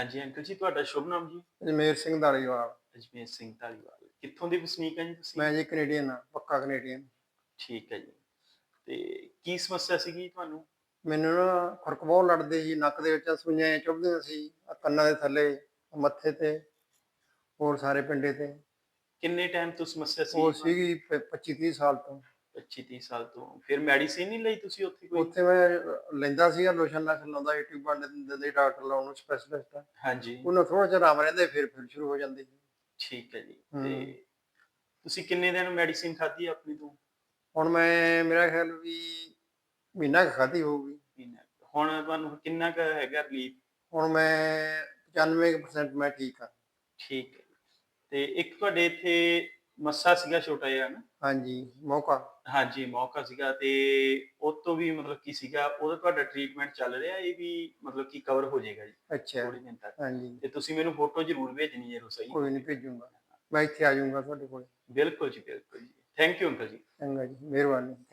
ਹਾਂਜੀ ਅੰਕਲ ਜੀ ਤੁਹਾਡਾ ਸ਼ੁਭ ਨਾਮ ਜੀ ਅਜਮੇਰ ਸਿੰਘ ਧਾਲੀਵਾਲ। ਅਜਮੇਰ ਸਿੰਘ ਢਾਲੀਵਾਲ ਕਿੱਥੋਂ ਦੇ ਵਸਨੀਕ ਹੈ ਜੀ ਤੁਸੀਂ? ਮੈਂ ਜੀ ਕੈਨੇਡੀਅਨ ਆ ਪੱਕਾ ਕੈਨੇਡੀਅਨ ਠੀਕ ਹੈ ਜੀ। ਤੇ ਕੀ ਸਮੱਸਿਆ ਸੀਗੀ ਤੁਹਾਨੂੰ? ਮੈਨੂੰ ਨਾ ਖੁਰਕ ਬਹੁਤ ਲੜਦੇ ਸੀ ਨੱਕ ਦੇ ਵਿੱਚ ਸੂਈਆਂ ਚੁੱਭਦੀਆਂ ਸੀ ਆਹ ਕੰਨਾਂ ਦੇ ਥੱਲੇ ਮੱਥੇ ਤੇ ਹੋਰ ਸਾਰੇ ਪਿੰਡੇ ਤੇ। ਕਿੰਨੇ ਟਾਈਮ ਤੋਂ ਸਮੱਸਿਆ ਸੀ? ਉਹ ਸੀਗੀ 25 30 ਸਾਲ ਤੋਂ। 25 30 ਸਾਲ ਤੋਂ। ਫਿਰ ਮੈਡੀਸਿਨ ਨਹੀਂ ਲਈ ਤੁਸੀਂ ਉੱਥੇ ਕੋਈ? ਉੱਥੇ ਮੈਂ ਲੈਂਦਾ ਸੀਗਾ ਲੋਸ਼ਨ ਲਾਸ਼ਨ ਲਾਉਂਦਾ ਟਿਊਬਾਂ ਦੇ ਦਿੰਦੇ ਡਾਕਟਰ ਲਾਉਣ ਨੂੰ ਸਪੈਸ਼ਲਿਸਟ ਆ। ਹਾਂਜੀ। ਉਹਨਾਂ ਥੋੜਾ ਜਿਹਾ ਆਰਾਮ ਰਹਿੰਦਾ ਫਿਰ ਫਿਰ ਸ਼ੁਰੂ ਹੋ ਜਾਂਦੀ ਸੀ। ਠੀਕ ਹੈ ਜੀ। ਤੇ ਤੁਸੀਂ ਕਿੰਨੇ ਦਿਨ ਮੈਡੀਸਿਨ ਖਾਧੀ ਆਪਣੀ ਤੋਂ? ਹੁਣ ਮੈਂ ਮੇਰਾ ਖਿਆਲ ਵੀ ਮਹੀਨਾ ਕੁ ਖਾਧੀ ਹੋਊਗੀ। ਮਹੀਨਾ ਕੁ। ਹੁਣ ਤੁਹਾਨੂੰ ਕਿੰਨਾ ਕੁ ਹੈਗਾ ਰਿਲੀਫ ਹੁਣ ਮੈਂ 95% ਮੈਂ ਠੀਕ ਹਾਂ। ਠੀਕ ਹੈ। ਤੇ ਇੱਕ ਤੁਹਾਡੇ ਇੱਥੇ ਮੱਸਾ ਸੀਗਾ ਛੋਟਾ ਜਿਹਾ ਨਾ ਹਾਂਜੀ ਮੌਕਾ। ਹਾਂਜੀ ਮੌਕਾ ਸੀਗਾ ਤੇ ਉਹ ਤੋਂ ਵੀ ਮਤਲਬ ਕੀ ਸੀਗਾ ਉਹਦਾ ਤੁਹਾਡਾ ਟ੍ਰੀਟਮੈਂਟ ਚੱਲ ਰਿਹਾ ਇਹ ਵੀ ਮਤਲਬ ਕੀ ਕਵਰ ਹੋ ਜਾਏਗਾ ਜੀ ਅੱਛਾ। ਥੋੜੀ ਦਿਨ ਤੱਕ। ਹਾਂਜੀ। ਤੇ ਤੁਸੀਂ ਮੈਨੂੰ ਫੋਟੋ ਜ਼ਰੂਰ ਭੇਜਣੀ ਹੈ ਰਸੋਈ ਕੋਈ ਨਹੀਂ ਭੇਜੂਗਾ। ਮੈਂ ਇੱਥੇ ਆ ਜਾਊਂਗਾ ਤੁਹਾਡੇ ਕੋਲ। ਬਿਲਕੁਲ ਜੀ ਬਿਲਕੁਲ ਜੀ। ਥੈਂਕ ਯੂ ਅੰਕਲ ਜੀ। ਚੰਗਾ ਜੀ ਮਿਹਰਬਾਨੀ।